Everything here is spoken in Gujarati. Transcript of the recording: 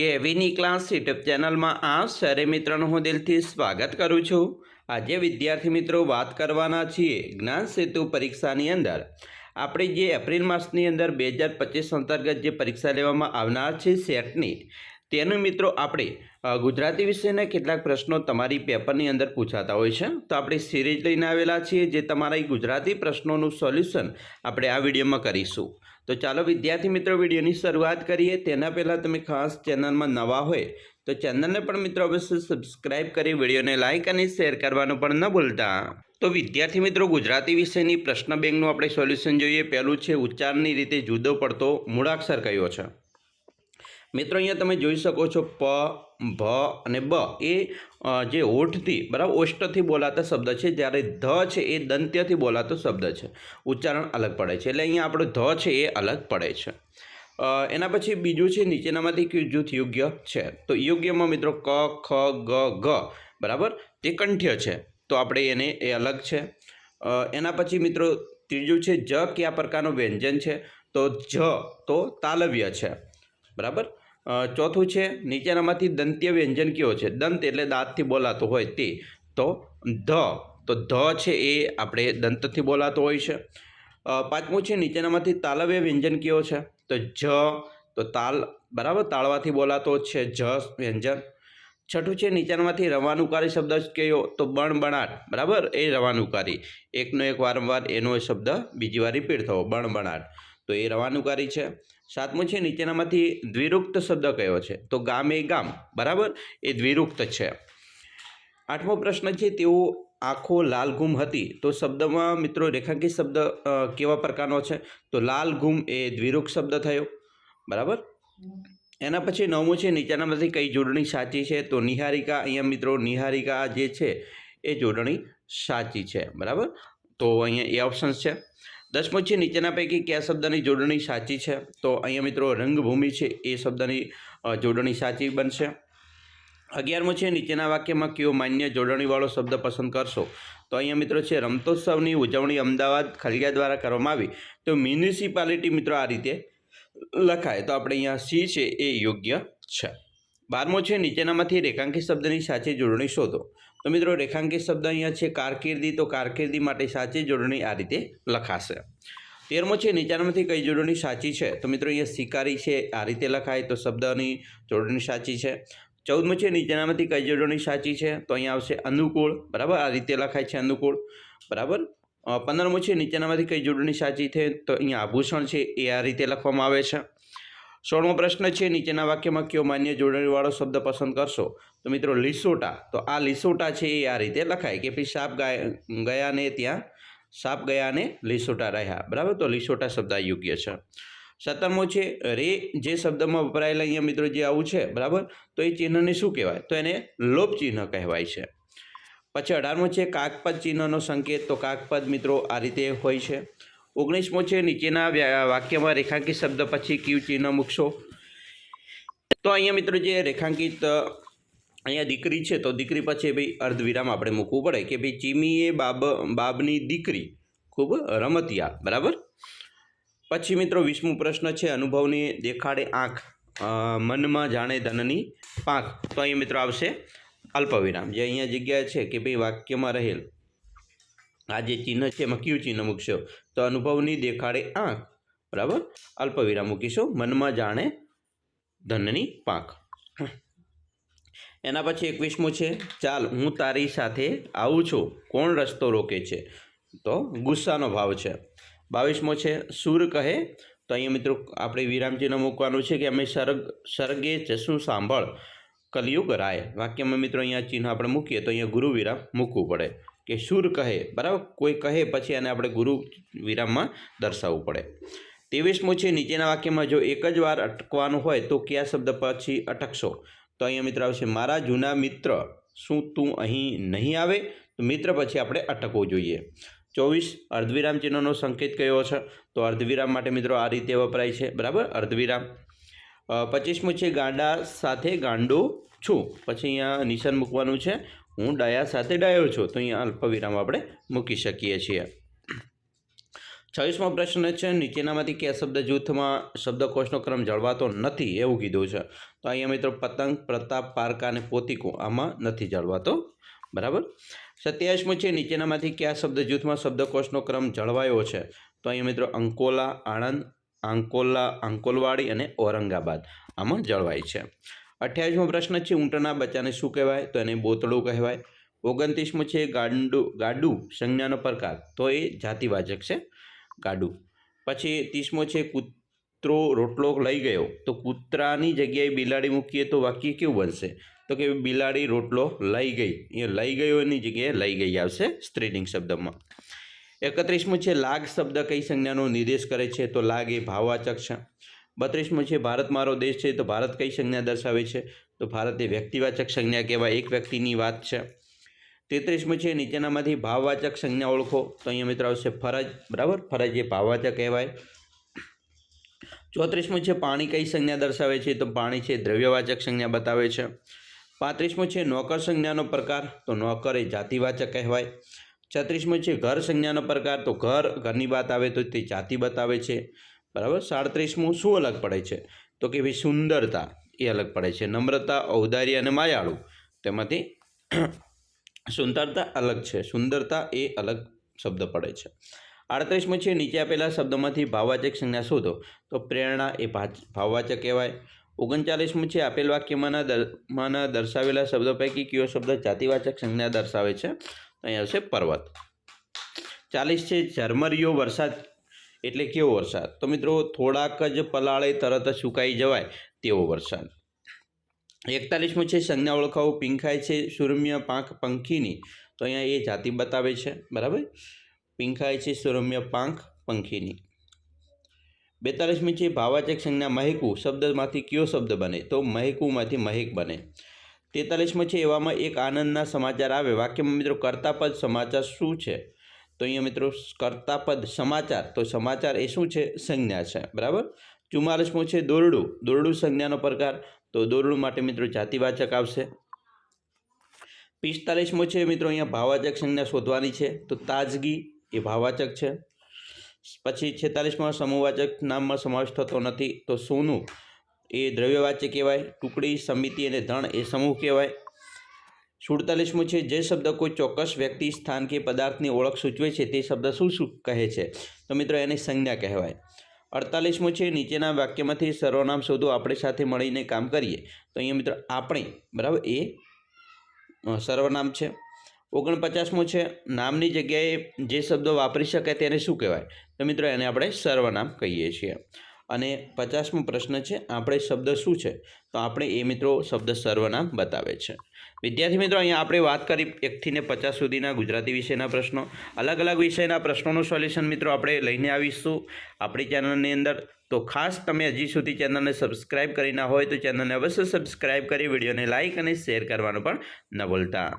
કે એવીની ક્લાસ યુટ્યુબ ચેનલમાં આપ સરે મિત્રોનું હું દિલથી સ્વાગત કરું છું. આજે વિદ્યાર્થી મિત્રો વાત કરવાના છીએ જ્ઞાન સેતુ પરીક્ષાની અંદર. આપણે જે એપ્રિલ માસની અંદર બે હજાર પચીસ અંતર્ગત જે પરીક્ષા લેવામાં આવનાર છે સેટની, તેનું મિત્રો આપણે ગુજરાતી વિષયના કેટલાક પ્રશ્નો તમારી પેપરની અંદર પૂછાતા હોય છે. તો આપણે સિરીઝ લઈને આવેલા છીએ જે તમારા ગુજરાતી પ્રશ્નોનું સોલ્યુશન આપણે આ વિડીયોમાં કરીશું. તો ચાલો વિદ્યાર્થી મિત્રો વિડીયોની શરૂઆત કરીએ. તેના પહેલાં તમે ખાસ ચેનલમાં નવા હોય તો ચેનલને પણ મિત્રો અવશ્ય સબસ્ક્રાઇબ કરી વિડીયોને લાઇક અને શેર કરવાનું પણ ન ભૂલતા. તો વિદ્યાર્થી મિત્રો, ગુજરાતી વિષયની પ્રશ્ન બેંકનું આપણે સોલ્યુશન જોઈએ. પહેલું છે, ઉચ્ચારની રીતે જુદો પડતો મૂળાક્ષર કયો છે? મિત્રો, અહીંયા તમે જોઈ શકો છો પ, ભ અને બ. એ જે હોઠથી બરાબર, ઓષ્ટથી બોલાતા શબ્દ છે. જ્યારે ધ છે, એ દંત્યથી બોલાતો શબ્દ છે. ઉચ્ચારણ અલગ પડે છે. એટલે અહીંયા આપણો ધ છે, એ અલગ પડે છે. એના પછી બીજું છે, નીચેનામાંથી કયું જૂથ યોગ્ય છે? તો યોગ્યમાં મિત્રો, ક, ખ, ગ ગ, બરાબર? તે કંઠ્ય છે. તો આપણે એને, એ અલગ છે. એના પછી મિત્રો, ત્રીજું છે, જ કયા પ્રકારનું વ્યંજન છે? તો જ, તો તાલવ્ય છે. બરાબર? ચોથું છે, નીચેનામાંથી દંત્ય વ્યંજન કયો છે? દંત એટલે દાંતથી બોલાતો હોય તે. તો ધ તો ધ છે એ આપણે દંતથી બોલાતો હોય છે. પાંચમું છે, નીચેનામાંથી તાલવ્ય વ્યંજન કયો છે? તો જ, તો તાલ, બરાબર? તાળવાથી બોલાતો છે જ વ્યંજન. છઠ્ઠું છે, નીચેનામાંથી રવાનુકારી શબ્દ કયો? તો બણબણાટ બરાબર? એ રવાનુકારી. એકનો એક વારંવાર એનો શબ્દ બીજી વાર રિપીટ થવો. બણબણાટ તો એ રવાનુકારી છે. સાતમું છે નીચેનામાંથી દ્વિરુક્ત શબ્દ કયો છે? તો ગામ એ ગામ, બરાબર? એ દ્વિરુક્ત છે. આઠમો પ્રશ્ન છે, તેઓ આંખો લાલ હતી. તો શબ્દમાં મિત્રો રેખાંકિત શબ્દ કેવા પ્રકારનો છે? તો લાલ એ દ્વિરુક્ત શબ્દ થયો. બરાબર? એના પછી નવમું છે, નીચેનામાંથી કઈ જોડણી સાચી છે? તો નિહારિકા, અહીંયા મિત્રો નિહારિકા જે છે, એ જોડણી સાચી છે. બરાબર? તો અહીંયા એ ઓપ્શન્સ છે. દસમું છે, નીચેના પૈકી કયા શબ્દની જોડણી સાચી છે? તો અહીંયા મિત્રો રંગભૂમિ છે, એ શબ્દની જોડણી સાચી બનશે. અગિયારમું છે, નીચેના વાક્યમાં કયો માન્ય જોડણીવાળો શબ્દ પસંદ કરશો? તો અહીંયા મિત્રો છે, રમતોત્સવની ઉજવણી અમદાવાદ ખલિયા દ્વારા કરવામાં આવી. તો મ્યુનિસિપાલિટી મિત્રો આ રીતે લખાય. તો આપણે અહીંયા સી છે, એ યોગ્ય છે. બારમો છે, નીચેનામાંથી રેખાંકિત શબ્દની સાચી જોડણી શોધો. તો મિત્રો, રેખાંકિત શબ્દ અહીંયા છે કારકિર્દી. તો કારકિર્દી માટે સાચી જોડણી આ રીતે લખાશે. તેરમો છે નીચેનામાંથી કઈ જોડણી સાચી છે? તો મિત્રો, અહીંયા શિકારી છે, આ રીતે લખાય. તો શબ્દની જોડણી સાચી છે. ચૌદમો છે નીચેનામાંથી કઈ જોડણી સાચી છે? તો અહીંયા આવશે અનુકૂળ. બરાબર? આ રીતે લખાય છે અનુકૂળ. બરાબર? પંદરમો છે નીચેનામાંથી કઈ જોડણી સાચી છે? તો અહીંયા આભૂષણ છે, એ આ રીતે લખવામાં આવે છે. સોળમો પ્રશ્ન છે, નીચેના વાક્યમાં કયો માન્ય જોડણીવાળો શબ્દ પસંદ કરશો? તો મિત્રો લીસોટા, તો આ લીસોટા છે એ આ રીતે લખાય કે ભાઈ સાપ ગાય ગયા ને ત્યાં, સાપ ગયા ને લીસોટા રહ્યા, બરાબર? તો લીસોટા શબ્દ યોગ્ય છે. સત્તરમો છે, રે જે શબ્દમાં વપરાયેલા અહીંયા મિત્રો જે આવું છે, બરાબર? તો એ ચિહ્નને શું કહેવાય? તો એને લોપ ચિહ્ન કહેવાય છે. પછી અઢારમો છે, કાકપદ ચિહ્નનો સંકેત, તો કાકપદ મિત્રો આ રીતે હોય છે. ઓગણીસમો છે, નીચેના વાક્યમાં રેખાંકિત શબ્દ પછી ક્યુ ચિહ્ન મૂકશો. તો અહીંયા મિત્રો જે રેખાંકિત અહીંયા દીકરી છે, તો દીકરી પછી ભાઈ અર્ધવિરામ આપણે મૂકવું પડે કે ભાઈ ચીમીએ બાબ, બાબની દીકરી ખૂબ રમતિયા, બરાબર? પછી મિત્રો વીસમો પ્રશ્ન છે, અનુભવની દેખાડે આંખ મનમાં જાણે ધનની પાંખ. તો અહીંયા મિત્રો આવશે અલ્પવિરામ, જે અહીંયા જગ્યા છે કે ભાઈ વાક્યમાં રહેલ આ જે ચિહ્ન છે, એમાં કયું ચિહ્ન મૂકશો? તો અનુભવની દેખાડે આંખ. બરાબર? અલ્પવિરામ મૂકીશું. મનમાં જાણે ધનની પાંખ. એના પછી એકવીસમું છે. ચાલ, હું તારી સાથે આવું છું. કોણ રસ્તો રોકે છે? તો ગુસ્સાનો ભાવ છે. બાવીસમો છે, સૂર કહે, તો અહીંયા મિત્રો આપણે વિરામચિહ્ન મૂકવાનું છે કે અમે સર્ગ, સર્ગે જશું સાંભળ. કલયુગ રાય. વાક્યમાં મિત્રો અહીંયા ચિહ્ન આપણે મૂકીએ તો અહીંયા ગુરુ વિરામ મૂકવું પડે. કે સૂર કહે, બરાબર? કોઈ કહે પછી એને આપણે ગુરુ વિરામમાં દર્શાવવું પડે. ત્રેવીસમું છે, નીચેના વાક્યમાં જો એક જ વાર અટકવાનું હોય તો કયા શબ્દ પછી અટકશો? તો અહીંયા મિત્ર આવશે, મારા જૂના મિત્ર, શું તું અહીં નહીં આવે? તો મિત્ર પછી આપણે અટકવું જોઈએ. ચોવીસ અર્ધવિરામ ચિહ્નનો સંકેત કયો છે? તો અર્ધવિરામ માટે મિત્રો આ રીતે વપરાય છે, બરાબર? અર્ધવિરામ. પચીસમું છે, ગાંડા સાથે ગાંડો છું. પછી અહીંયા નિશાન મૂકવાનું છે હું ડાયા સાથે ડાયો છું. તો અહીંયા અલ્પવિરામ આપણે મૂકી શકીએ છીએ. છવ્વીસમો પ્રશ્ન છે, નીચેનામાંથી કયા શબ્દ જૂથમાં શબ્દકોશનો ક્રમ જળવાતો નથી એવું કીધું છે. તો અહીંયા મિત્રો પતંગ, પ્રતાપ, પારકા અને પોતિકો આમાં નથી જળવાતો. બરાબર? સત્યાવીસમો છે, નીચેનામાંથી કયા શબ્દ જૂથમાં શબ્દકોશનો ક્રમ જળવાયો છે? તો અહીંયા મિત્રો અંકોલા, આણંદ, આંકોલા, આંકોલવાડી અને ઔરંગાબાદ આમાં જળવાય છે. અઠ્યાવીસમો પ્રશ્ન છે, ઊંટના બચ્ચાને શું કહેવાય? તો એને બોતળું કહેવાય. ઓગણત્રીસમો છે, ગાંડુ, ગાડું સંજ્ઞાનો પ્રકાર. તો એ જાતિવાચક છે, ગાડું. પછી ત્રીસમો છે, કૂતરો રોટલો લઈ ગયો. તો કૂતરાની જગ્યાએ બિલાડી મૂકીએ તો વાક્ય કેવું બનશે? તો કે બિલાડી રોટલો લઈ ગઈ. એ લઈ ગયોની જગ્યાએ લઈ ગઈ આવશે સ્ત્રીલિંગ શબ્દમાં. એકત્રીસમું છે, લાગ શબ્દ કઈ સંજ્ઞાનો નિર્દેશ કરે છે? તો લાગ એ ભાવવાચક છે. બત્રીસમું છે, ભારત મારો દેશ છે તો ભારત કઈ સંજ્ઞા દર્શાવે છે? તો ભારત એ વ્યક્તિવાચક સંજ્ઞા કહેવાય, એક વ્યક્તિની વાત છે. તેત્રીસમું છે, નીચેનામાંથી ભાવવાચક સંજ્ઞા ઓળખો. તો અહીંયા મિત્રો આવશે ફરજ, બરાબર? ફરજ એ ભાવવાચક કહેવાય. ચોત્રીસમું છે, પાણી કઈ સંજ્ઞા દર્શાવે છે? તો પાણી છે, દ્રવ્યવાચક સંજ્ઞા બતાવે છે. પાંત્રીસમું છે, નોકર સંજ્ઞાનો પ્રકાર તો નોકર એ જાતિવાચક કહેવાય. છત્રીસમું છે, ઘર સંજ્ઞાનો પ્રકાર તો ઘર, ઘરની વાત આવે તો તે જાતિ બતાવે છે. બરાબર? સાડત્રીસમું શું અલગ પડે છે? તો કે ભાઈ સુંદરતા, એ અલગ પડે છે. નમ્રતા, ઔદાર્ય અને માયાળું. તેમાંથી સુંદરતા અલગ છે. સુંદરતા એ અલગ શબ્દ પડે છે. આડત્રીસમાં છે, નીચે આપેલા શબ્દોમાંથી ભાવવાચક સંજ્ઞા શોધો. તો પ્રેરણા એ ભાવવાચક કહેવાય. ઓગણચાલીસમું છે, આપેલ વાક્યમાંના દરમાંના દર્શાવેલા શબ્દો પૈકી કયો શબ્દ જાતિવાચક સંજ્ઞા દર્શાવે છે? અહીંયા આવશે પર્વત. ચાલીસ છે, ઝરમરિયો વરસાદ એટલે કેવો વરસાદ? તો મિત્રો થોડાક જ પલાળે તરત જ સુકાઈ જવાય તેવો વરસાદ. એકતાલીસમું છે સંજ્ઞા ઓળખાવું. પીંખાય છે સુરમ્ય પાંખ પંખીની. તો અહીંયા એ જાતિ બતાવે છે. બરાબર? પીંખાય છે સુરમ્ય પાંખ પંખીની. બેતાલીસમી છે ભાવાચક સંજ્ઞા મહેકું. શબ્દમાંથી કયો શબ્દ બને? તો મહેકુમાંથી મહેક બને. તેતાલીસમાં છે એવામાં એક આનંદના સમાચાર આવે. વાક્યમાં મિત્રો કર્તાપદ સમાચાર શું છે? તો અહીંયા મિત્રો કર્તાપદ સમાચાર, તો સમાચાર એ શું છે? સંજ્ઞા છે. બરાબર? ચુમ્માલીસમું છે દોરડું. દોરડું સંજ્ઞાનો પ્રકાર. તો દોરડું માટે મિત્રો જાતિવાચક આવશે. પિસ્તાલીસમો છે મિત્રો અહીંયા ભાવવાચક સંજ્ઞા શોધવાની છે. તો તાજગી એ ભાવવાચક છે. પછી છેતાલીસમાં સમૂહવાચક નામમાં સમાવેશ થતો નથી. તો સોનું એ દ્રવ્યવાચ્ય કહેવાય. ટુકડી, સમિતિ અને ધણ એ સમૂહ કહેવાય. સુડતાલીસમું છે જે શબ્દ કોઈ ચોક્કસ વ્યક્તિ સ્થાન કે પદાર્થની ઓળખ સૂચવે છે તે શબ્દ શું શું કહે છે? તો મિત્રો એને સંજ્ઞા કહેવાય. અડતાલીસમું છે નીચેના વાક્યમાંથી સર્વનામ શોધો આપણે સાથે મળીને કામ કરીએ. તો અહીંયા મિત્રો આપણે, બરાબર, એ સર્વનામ છે. ઓગણપચાસમું છે નામની જગ્યાએ જે શબ્દો વાપરી શકાય તેને શું કહેવાય? તો મિત્રો એને આપણે સર્વનામ કહીએ છીએ. અને પચાસમો પ્રશ્ન છે, આપણે શબ્દ શું છે? તો આપણે એ મિત્રો શબ્દ સર્વનામ બતાવે છે. વિદ્યાર્થી મિત્રો, અહીંયા આપણે વાત કરી એકથી ને પચાસ સુધીના ગુજરાતી વિષયના પ્રશ્નો. અલગ અલગ વિષયના પ્રશ્નોનું સોલ્યુશન મિત્રો આપણે લઈને આવીશું આપણી ચેનલની અંદર. તો ખાસ તમે હજી સુધી ચેનલને સબસ્ક્રાઇબ કરી ના હોય તો ચેનલને અવશ્ય સબસ્ક્રાઇબ કરી, વિડીયોને લાઇક અને શેર કરવાનું પણ ન ભૂલતા.